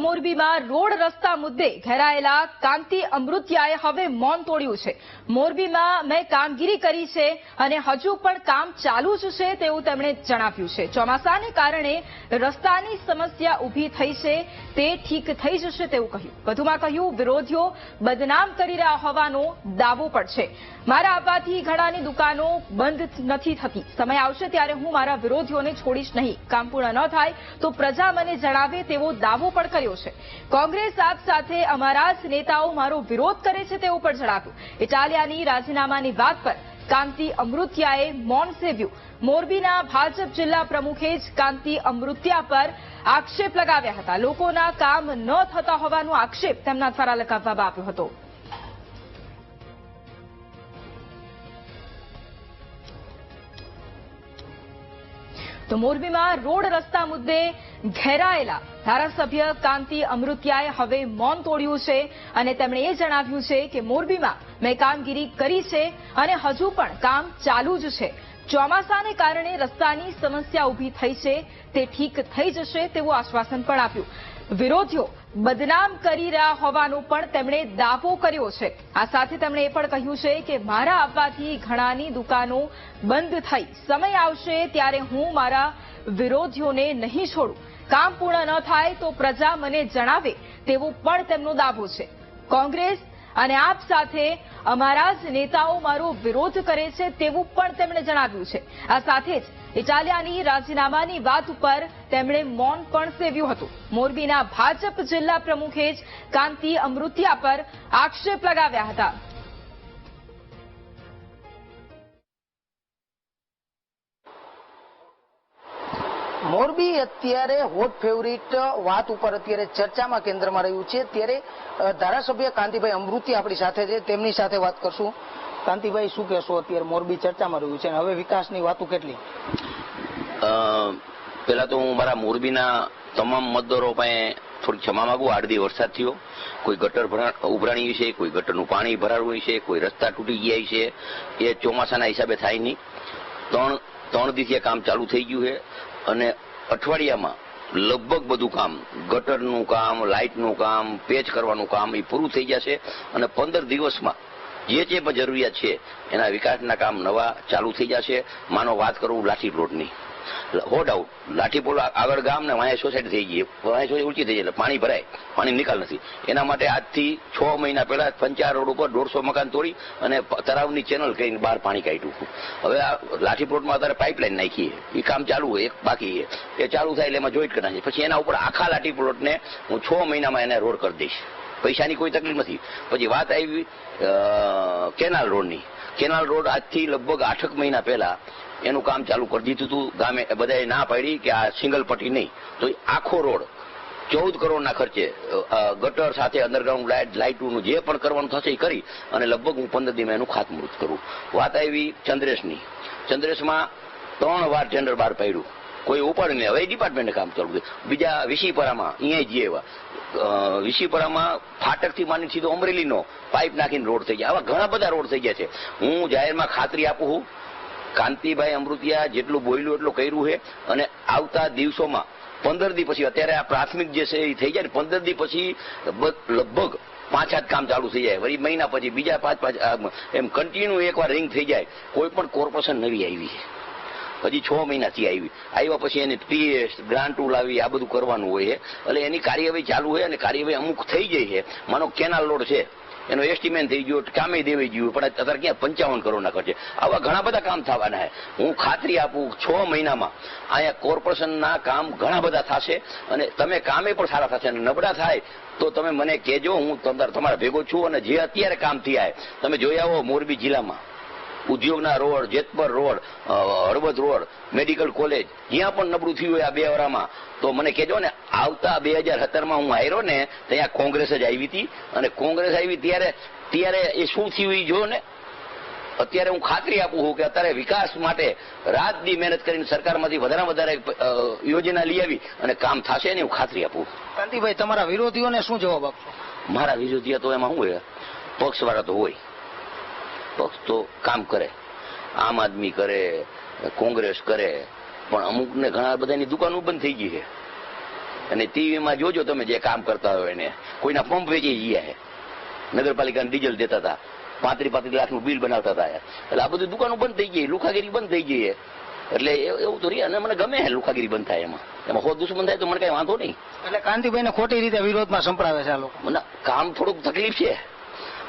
મોરબીમાં રોડ રસ્તા મુદ્દે ઘેરાયેલા કાંતિ અમૃતિયાએ હવે મૌન તોડ્યું છે. મોરબીમાં મેં કામગીરી કરી છે અને હજુ પણ કામ ચાલુ જ છે તેવું તેમણે જણાવ્યું છે. ચોમાસાને કારણે રસ્તાની સમસ્યા ઊભી થઈ છે, તે ઠીક થઈ જશે તેવું કહ્યું. વધુમાં કહ્યું, વિરોધીઓ બદનામ કરી રહ્યા હોવાનો દાવો પણ છે. મારા આપવાથી ઘણાની દુકાનો બંધ નથી થતી. સમય આવશે ત્યારે હું મારા વિરોધીઓને છોડીશ નહીં. કામ પૂર્ણ ન થાય તો પ્રજા મને જણાવે તેવો દાવો પણ કર્યો છે. કોંગ્રેસ આપ સાથે અમારા જ નેતાઓ મારો વિરોધ કરે છે તેવું પણ જણાવ્યું. ઇટાલિયાની રાજીનામાની વાત પર કાંતિ અમૃત્યાએ મૌન સેવ્યું. મોરબીના ભાજપ જિલ્લા પ્રમુખે જ કાંતિ અમૃત્યા પર આક્ષેપ લગાવ્યા હતા. લોકોના કામ ન થતા હોવાનો આક્ષેપ તેમના દ્વારા લગાવવામાં આવ્યો હતો. તો મોરબીમાં રોડ રસ્તા મુદ્દે ઘેરાયેલા ધારાસભ્ય કાંતિ અમૃત્યાએ હવે મૌન તોડ્યું છે અને તેમણે એ જણાવ્યું છે કે મોરબીમાં મેં કામગીરી કરી છે અને હજુ પણ કામ ચાલુ જ છે. ચોમાસાને કારણે રસ્તાની સમસ્યા ઊભી થઈ છે, તે ઠીક થઈ જશે તેવું આશ્વાસન પણ આપ્યું. વિરોધીઓ બદનામ કરી રહ્યા હોવાનો પણ તેમણે દાવો કર્યો છે. આ સાથે તેમણે એ પણ કહ્યું છે કે મારા આવવાથી ઘણાની દુકાનો બંધ થઈ. સમય આવશે ત્યારે હું મારા વિરોધીઓને નહીં છોડું. કામ પૂર્ણ ન થાય તો પ્રજા મને જણાવે તેવો પણ તેમનો દાવો છે. કોંગ્રેસ અને આપ સાથે અમારા જ નેતાઓ મારો વિરોધ કરે છે તેવું પણ તેમણે જણાવ્યું છે. આ સાથે જ ઇટાલિયાની રાજીનામાની વાત ઉપર તેમણે મૌન પણ સેવ્યું હતું. મોરબીના ભાજપ જિલ્લા પ્રમુખે જ કાંતિ અમૃતિયા પર આક્ષેપ લગાવ્યા હતા. મોરબી અત્યારે હોટ ફેવરિટ વાત ઉપર અત્યારે ચર્ચામાં કેન્દ્રમાં રહ્યું છે. ત્યારે ધારાસભ્ય કાંતિભાઈ અમૃતિ આપણી સાથે છે. તેમની સાથે વાત કરશું. કાંતિભાઈ, શું કહેશો અત્યારે મોરબી ચર્ચામાં રહ્યું છે? અને હવે વિકાસની વાતો કેટલી? પેલા તો હું મારા મોરબીના તમામ મતદારો પાસે થોડી ક્ષમા માંગુ. આડદી વરસાદ થયો. કોઈ ગટર ભરા- ઉભરાણી છે, કોઈ ગટરનું પાણી ભરાયું છે, કોઈ રસ્તા તૂટી ગયા છે. એ ચોમાસાના હિસાબે થાય નહીં. ત્રણ ત્રણ દિવસે કામ ચાલુ થઈ ગયું છે. અને અઠવાડિયામાં લગભગ બધું કામ, ગટરનું કામ, લાઇટનું કામ, પેચ કરવાનું કામ એ પૂરું થઈ જશે અને પંદર દિવસમાં જે જે જરૂરિયાત છે એના વિકાસના કામ નવા ચાલુ થઈ જશે. માનો વાત કરું લાઠી રોડની હો ડાઉટ લાઠી પોલ આગળ ગામ ને વાંહે સોસાયટી થઈ ગઈ. વાંહે સોસાયટી ઊંચી થઈ એટલે પાણી ભરાય. પાણી નિકાલ નથી. એના માટે આજથી છ મહિના પહેલા પંચાર રોડ ઉપર દોઢસો મકાન તોડી અને તળાવની ચેનલ કરીને બહાર પાણી કાઢ્યું. હવે આ લાઠી અત્યારે પાઇપલાઇન નાખી એ કામ ચાલુ હોય એક બાકી છે. એ ચાલુ થાય એટલે એમાં જોઈન્ટ કરી નાખીએ. પછી એના ઉપર આખા લાઠી પ્લોટને હું છ મહિનામાં એને રોડ કરી દઈશ. પૈસાની કોઈ તકલીફ નથી. પછી વાત આવી કેનાલ રોડની. કેનાલ રોડ આજથી લગભગ આઠક મહિના પહેલા એનું કામ ચાલુ કરી દીધું હતું ગામે બધાએ ના પાડી કે આ સિંગલ પટ્ટી નહીં. તો આખો રોડ, ચૌદ કરોડના ખર્ચે ગટર સાથે અંડરગ્રાઉન્ડ લાઇટ, લાઇટનું જે પણ કરવાનું થશે એ કરી અને લગભગ હું પંદર દિનમાં એનું ખાતમુહૂર્ત કરું. વાત આવી ચંદ્રેશની. ચંદ્રેશમાં ત્રણ વાર ટેન્ડર બહાર પાડ્યું. કોઈ ઉપાડ નહીં. હવે ડિપાર્ટમેન્ટે કામ ચાલુ કર્યું. બીજા વિશીપરામાં, અહીંયા જઈએ એવા. વિશીપરામાં ફાટકથી માની સીધો અમરેલીનો પાઇપ નાખીને રોડ થઈ ગયા. આવા ઘણા બધા રોડ થઈ ગયા છે. હું જાહેરમાં ખાતરી આપું છું. કાંતિભાઈ અમૃતિયા જેટલું બોલ્યું એટલું કર્યું છે. અને આવતા દિવસોમાં, પંદર દી પછી, અત્યારે આ પ્રાથમિક જે છે એ થઈ જાય ને, પંદર દી પછી લગભગ પાંચ હાથ કામ ચાલુ થઈ જાય. વળી મહિના પછી બીજા પાંચ પાંચ એમ કન્ટિન્યુ એકવાર રિંગ થઈ જાય. કોઈ પણ કોર્પોરેશન નવી આવી છે. હજી છ મહિનાથી આવી. આવ્યા પછી એને ટીએસ ગ્રાન્ટુ લાવી આ બધું કરવાનું હોય છે. એટલે એની કાર્યવાહી ચાલુ હોય અને કાર્યવાહી અમુક થઈ જાય છે. માનો કેનાલ રોડ છે. એનો એસ્ટિમેટ થઈ ગયો, કામે દેવી ગયું, પણ અત્યારે ક્યાં પંચાવન કરોડના ખર્ચે. આવા ઘણા બધા કામ થવાના છે હું ખાતરી આપું છ મહિનામાં અહીંયા કોર્પોરેશનના કામ ઘણા બધા થશે અને તમે કામે પણ સારા થશે અને નબળા થાય તો તમે મને કહેજો, હું તમારા ભેગો છું અને જે અત્યારે કામ થયા તમે જોઈ આવો મોરબી જિલ્લામાં. ઉદ્યોગના road Jetpar road Halvad road medical college જ્યાં પણ નબળું થયું હોય આ બે વરામાં. તો મને કહેજો ને આવતા બે હજાર સત્તરમાં હું આવ્યો ને ત્યાં કોંગ્રેસ જ આવી હતી. અને કોંગ્રેસ આવી ત્યારે ત્યારે એ શું થયું એ જો ને. અત્યારે હું ખાતરી આપું છું કે અત્યારે વિકાસ માટે રાત દી મહેનત કરીને સરકારમાંથી વધારે વધારે યોજના લઈ આવી અને કામ થશે ને હું ખાતરી આપું કાંતિભાઈ તમારા વિરોધીઓને શું જવાબ આપશો? મારા વિરોધીઓ તો એમાં શું હોય? પક્ષવાળા તો હોય. પક્ષ તો કામ કરે. આમ આદમી કરે કોંગ્રેસ કરે પણ અમુકને ઘણા બધાની દુકાનો બંધ થઈ ગઈ છે. અને ટીવીમાં જોજો તમે જે કામ કરતા હોય એને. કોઈના પંપ વેચી ગયા છે નગરપાલિકાને ડીઝલ દેતા હતા. પાંત્રીસ પાંત્રીસ લાખનું બિલ બનાવતા હતા એટલે આ બધું દુકાનો બંધ થઈ ગઈ લુખાગીરી બંધ થઈ ગઈ એટલે એવું તો રહી અને મને ગમે લુખાગીરી બંધ થાય એમાં. એમાં ખોટ દુશ્મન થાય તો મને કઈ વાંધો નહીં. એટલે કાંતિભાઈને ખોટી રીતે વિરોધમાં સંભળાવે છે આ લોકો. મને કામ થોડુંક તકલીફ છે.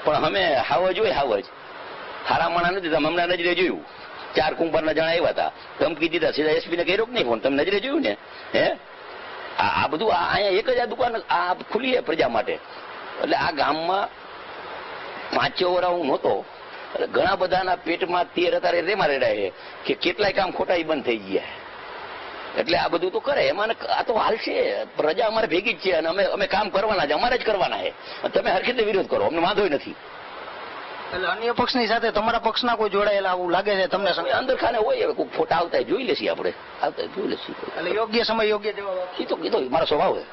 પણ અમે હાવજ હોય હાવજ. હારા માણા નથી તમે હમણાં નજરે જોયું. ચાર કુંભારના જણા આવ્યા હતા. ધમકી દીધા. સીધા એસપી ને કર્યો કે નહીં ફોન. તમે નજરે જોયું ને? હે? આ બધું અહીંયા એક જ આ દુકાન આ ખુલી છે પ્રજા માટે. એટલે આ ગામમાં પાંચે છ વરા હું નહોતો. ઘણા બધાના પેટમાં તેર અત્યારે રેમાં રેડાય છે કે કેટલાય કામ ખોટા બંધ થઈ ગયા એટલે આ બધું તો કરે. એમાં આ તો હાલશે પ્રજા અમારે ભેગી જ છે અને અમે અમે કામ કરવાના છે. અમારે જ કરવાના છે. તમે હરખી વિરોધ કરો. અમને વાંધો નથી. એટલે અન્ય પક્ષની સાથે તમારા પક્ષના કોઈ જોડાયેલા આવું લાગે છે તમને અંદર ખાને હોય હવે કોઈ ફોટા આવતા જોઈ લેશી આપણે. આવતા જોઈ લેશી એટલે યોગ્ય સમય યોગ્ય જવાબ કીધો કીધો મારો સ્વભાવ છે.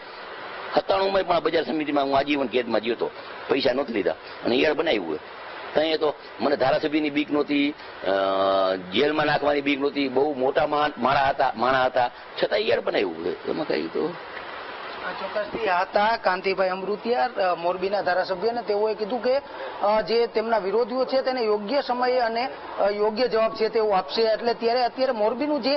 સત્તાણું માં પણ બજાર સમિતિમાં હું આજીવન કેદમાં હતો પૈસા નહોતા લીધા. અને ઈયળ બનાવ્યું હોય. ત્યાં તો મને ધારાસભ્યની બીક નહોતી જેલમાં નાખવાની બીક નહોતી. બહુ મોટા માણા હતા માણા હતા. છતાં ઈયળ બનાવ્યું એમાં કહ્યું તો ચોક્કસથી હતા કાંતિભાઈ અમૃતિયા મોરબીના ધારાસભ્ય અને તેઓએ કીધું કે જે તેમના વિરોધીઓ છે તેને યોગ્ય સમયે અને યોગ્ય જવાબ છે તેઓ આપશે. એટલે ત્યારે અત્યારે મોરબીનું જે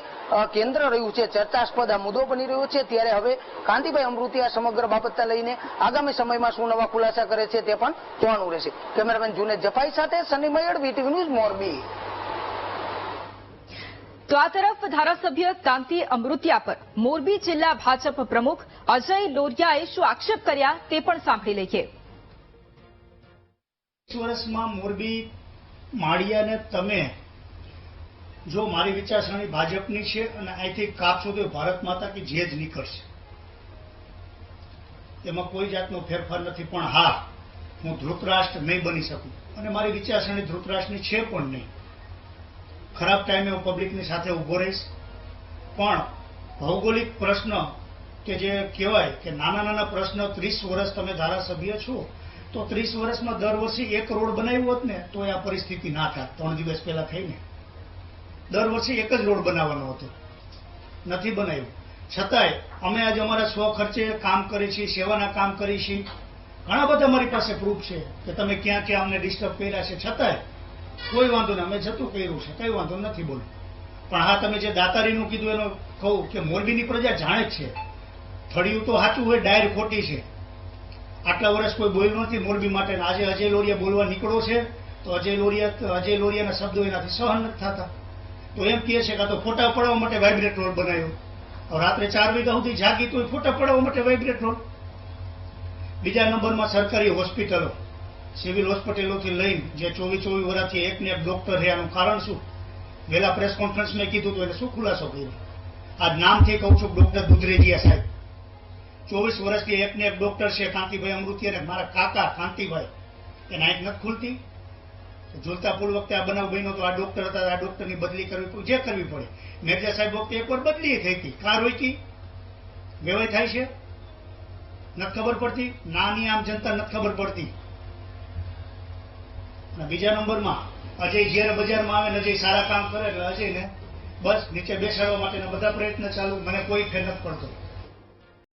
કેન્દ્ર રહ્યું છે, ચર્ચાસ્પદ આ મુદ્દો બની રહ્યો છે, ત્યારે હવે કાંતિભાઈ અમૃતિયા સમગ્ર બાબતને લઈને આગામી સમયમાં શું નવા ખુલાસા કરે છે તે પણ જોવાનું રહેશે. કેમેરામેન જુનેદ જફાઈ સાથે સની મયડ, વીટીવી ન્યૂઝ મોરબી. તો આ તરફ ધારાસભ્ય કાંતિ અમૃતિયા પર. મોરબી જિલ્લા ભાજપ પ્રમુખ અજય લોરિયાએ શું આક્ષેપ કર્યા તે પણ સાંભળી લઈએ. વર્ષમાં મોરબી માળિયાને તમે જો મારી વિચારસરણી ભાજપની છે અને અહીંથી કાપશો તો ભારત માતા કે જે જ નીકળશે. એમાં કોઈ જાતનો ફેરફાર નથી, પણ હા, હું ધૃતરાષ્ટ્ર નહીં બની શકું. અને મારી વિચારસરણી ધૃતરાષ્ટ્રની છે પણ નહીં. ખરાબ ટાઈમે હું પબ્લિકની સાથે ઊભો રહીશ. પણ ભૌગોલિક પ્રશ્ન કે જે કહેવાય કે નાના નાના પ્રશ્ન ત્રીસ વર્ષ તમે ધારાસભ્ય છો, તો ત્રીસ વર્ષમાં દર વર્ષે એક રોડ બનાવ્યો હોત ને, તો આ પરિસ્થિતિ ના થાય ત્રણ દિવસ પહેલા થઈને. દર વર્ષે એક જ રોડ બનાવવાનો હતો. નથી બનાવ્યો. છતાંય અમે આજે અમારા સ્વ ખર્ચે કામ કરીએ છીએ, સેવાના કામ કરીએ છીએ. ઘણા બધા અમારી પાસે પ્રૂફ છે કે તમે ક્યાં ક્યાં અમને ડિસ્ટર્બ કર્યા છે. છતાંય કોઈ વાંધો નહીં, અમે જતું કર્યું છે, કઈ વાંધો નથી બોલો. પણ હા, તમે જે દાતારીનું કીધું એનો કહું કે મોરબીની પ્રજા જાણે જ છે. થળિયું તો સાચું હોય, ડાયર ખોટી છે. આટલા વર્ષ કોઈ બોલ્યું નથી મોરબી માટે આજે અજય લોરિયા બોલવા નીકળો છે, તો અજય લોરિયા અજય લોરિયાના શબ્દો એનાથી સહન નથી થતા. તો એમ કહે છે કે તો ફોટા પડાવવા માટે વાઇબ્રેટ રોડ બનાવ્યો. રાત્રે ચાર વાગ્યા સુધી જાગી તો ફોટા પડાવવા માટે વાઇબ્રેટ રોડ બીજા નંબરમાં સરકારી હોસ્પિટલો. સિવિલ હોસ્પિટલોથી લઈને જે ચોવીસ ચોવીસ વર્ષથી એક ને એક ડોક્ટર આનું કારણ શું? વહેલા પ્રેસ કોન્ફરન્સમાં કીધું તો એને શું ખુલાસો કર્યો? આ નામથી કહું છું ડોક્ટર દુધરેજીયા સાહેબ. ચોવીસ વર્ષથી એક ને એક ડોક્ટર છે, કાંતિભાઈ અમૃતિ અને મારા કાકા કાંતિભાઈ. એને આંખ નથી ખુલતી. ઝુલતા પુલ વખતે આ બનાવ બન્યો તો આ ડોક્ટર હતા, આ ડોક્ટરની બદલી કરવી જે કરવી પડે? મેરજા સાહેબ વખતે એકવાર બદલી થઈ હતી. કાર રોકી વેવાય થાય છે? નથી ખબર પડતી? નાની આમ જનતા નથી ખબર પડતી. બીજા નંબરમાં અજય જ્યારે બજારમાં આવે ને અજય સારા કામ કરે એટલે અજયને બસ નીચે બેસાડવા માટેના બધા પ્રયત્ન ચાલુ, મને કોઈ ફેર નથી પડતો.